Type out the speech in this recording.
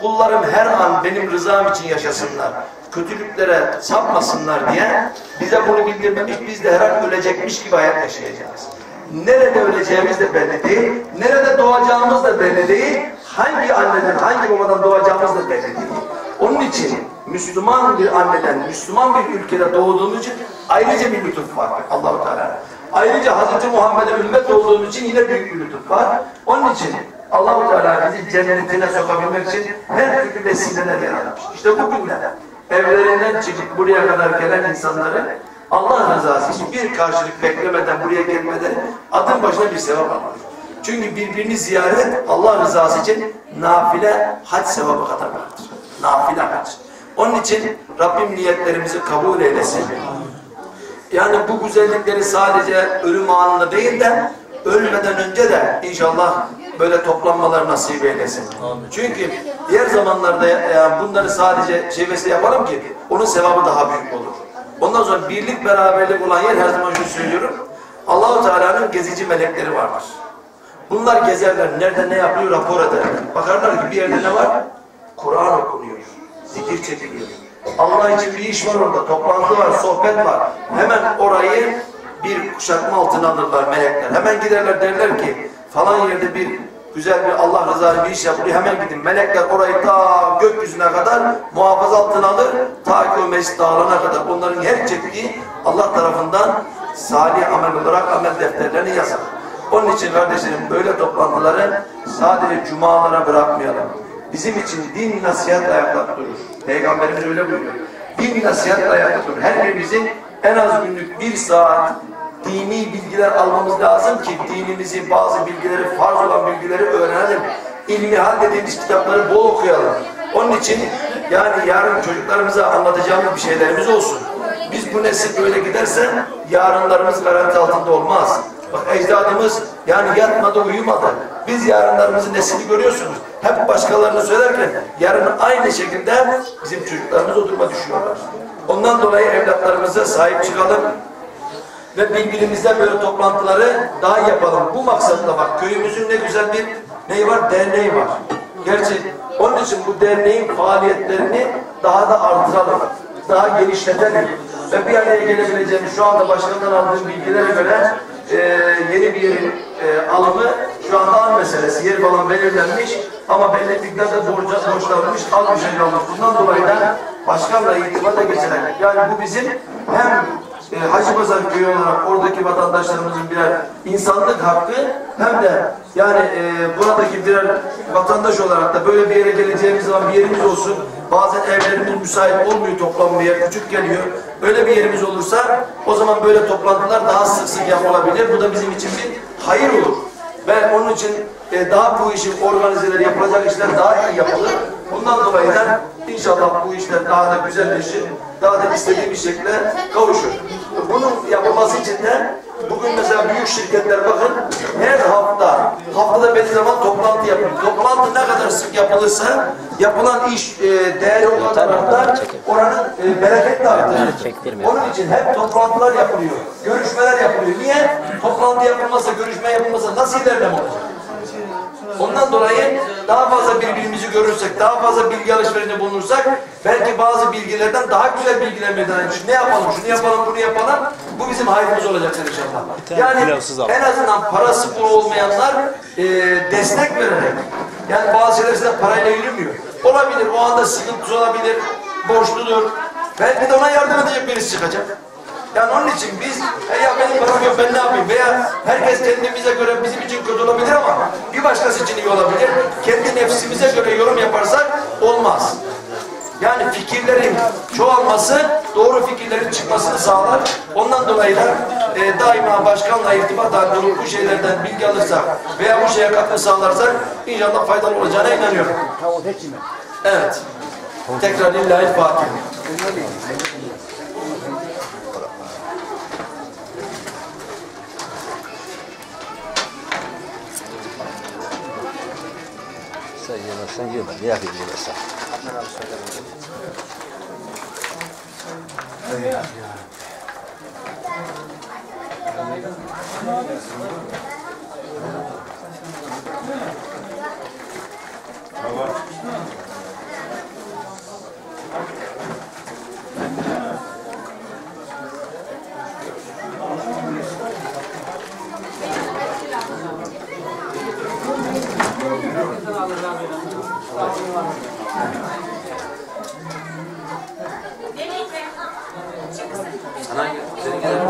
kullarım her an benim rızam için yaşasınlar. Kötülüklere sapmasınlar diye bize bunu bildirmemiş. Biz de her an ölecekmiş gibi hayat yaşayacağız. Nerede öleceğimiz de belli değil. Nerede doğacağımız da belli değil. Hangi anneden, hangi babadan doğacağımız da belli değil. Onun için Müslüman bir anneden, Müslüman bir ülkede doğduğumuz için ayrıca bir lütuf var Allahu Teala. Ayrıca Hz. Muhammed'e ümmet olduğumuz için yine büyük bir lütuf var. Onun için Allahu Teala bizi cennetine sokabilmek için her türlü vesileler yaratmış. İşte bugünler evlerinden çıkıp buraya kadar gelen insanları Allah rızası için bir karşılık beklemeden buraya gelmeleri adım başına bir sevap alır. Çünkü birbirini ziyaret Allah rızası için nafile hac sevabı kadar vardır. Nafile hac. Onun için Rabbim niyetlerimizi kabul eylesin. Yani bu güzellikleri sadece ölüm anında değil de ölmeden önce de inşallah böyle toplanmalar nasip eylesin. Çünkü diğer zamanlarda yani bunları sadece şevesle yapalım ki onun sevabı daha büyük olur. Ondan sonra birlik beraberlik olan yer her zaman şunu söylüyorum. Allahu Teala'nın gezici melekleri vardır. Bunlar gezerler. Nerede ne yapıyor rapor ederler. Bakarlar ki bir yerde ne var? Kur'an okunuyor. Zikir çekiliyor. Allah için bir iş var orada. Toplantı var, sohbet var. Hemen orayı bir kuşatma altına alırlar melekler. Hemen giderler derler ki falan yerde bir güzel bir Allah rızası bir iş yapılıyor. Hemen gidin. Melekler orayı ta gökyüzüne kadar muhafaza altına alır. Ta ki o mescid dağılana kadar onların her çektiği Allah tarafından salih amel olarak amel defterlerini yazar. Onun için kardeşlerim böyle toplantıları sadece cumalara bırakmayalım. Bizim için din nasihat ayakta durur. Peygamberimiz öyle buyuruyor. Din nasihat ayakta durur. Her birimizin en az günlük bir saat dini bilgiler almamız lazım ki dinimizi, bazı bilgileri, farz olan bilgileri öğrenelim. İlmihal dediğimiz kitapları bol okuyalım. Onun için yani yarın çocuklarımıza anlatacağımız bir şeylerimiz olsun. Biz bu nesil böyle giderse yarınlarımız garanti altında olmaz. Bak ecdadımız yani yatmadı uyumadı. Biz yarınlarımızın neslini görüyorsunuz. Hep başkalarına söylerken yarın aynı şekilde bizim çocuklarımız o duruma düşüyorlar. Ondan dolayı evlatlarımıza sahip çıkalım ve birbirimizle böyle toplantıları daha yapalım. Bu maksatla bak köyümüzün ne güzel bir neyi var? Derneği var. Gerçi onun için bu derneğin faaliyetlerini daha da artıralım. Daha genişletelim. Ve bir araya gelebileceğimiz şu anda başkandan aldığım bilgilere göre e, yeni bir yerin e, alımı şu anda an meselesi. Yer falan belirlenmiş ama belli miktarda borca borçlanmış, az kalmış. Bundan dolayı da başkanla irtibata geçerek yani bu bizim hem e, Hacı Pazar köyü olarak oradaki vatandaşlarımızın birer insanlık hakkı hem de yani e, buradaki birer vatandaş olarak da böyle bir yere geleceğimiz zaman bir yerimiz olsun. Bazen evlerimiz müsait olmuyor toplanmaya, küçük geliyor. Öyle bir yerimiz olursa o zaman böyle toplantılar daha sık sık yapılabilir. Bu da bizim için bir hayır olur. Ve onun için e, daha bu işin organizeleri yapılacak işler daha iyi yapılır. Bundan dolayı da inşallah bu işler daha da güzelleşir. Daha da istediği bir şekilde kavuşur. Bunun yapılması için de bugün mesela büyük şirketler bakın her hafta haftada belli zaman toplantı yapıyor. Toplantı ne kadar sık yapılırsa yapılan iş e, değerli olan tarafta oranın e, bereket de. Onun için hep toplantılar yapılıyor. Görüşmeler yapılıyor. Niye? Toplantı yapılmazsa, görüşme yapılmazsa nasıl ilerleme olacak? Ondan dolayı daha fazla birbirimizi görürsek, daha fazla bilgi alışverişinde bulunursak belki bazı bilgilerden daha güzel bilgiler meydana gelir. Ne yapalım, şunu yapalım, bunu yapalım. Bu bizim hayrımız olacaktır inşallah. Yani en azından parası bu olmayanlar e, destek vererek. Yani bazı şeyler size parayla yürümüyor. Olabilir, o anda sıkıntısı olabilir, borçludur. Belki de ona yardım edecek birisi çıkacak. Yani onun için biz e ya benim param yok ben ne yapayım veya herkes kendimize göre bizim için kötü olabilir ama bir başkası için iyi olabilir. Kendi nefsimize göre yorum yaparsak olmaz. Yani fikirlerin çoğalması doğru fikirlerin çıkmasını sağlar. Ondan dolayı da e, daima başkanla irtibat halinde olup bu şeylerden bilgi alırsak veya bu şeye katkı sağlarsak inşallah faydalı olacağına inanıyorum. Evet. Tekrar lillahi Fatiha. 这些个生意问题啊，比比多。好吧。Sana hangi? Senin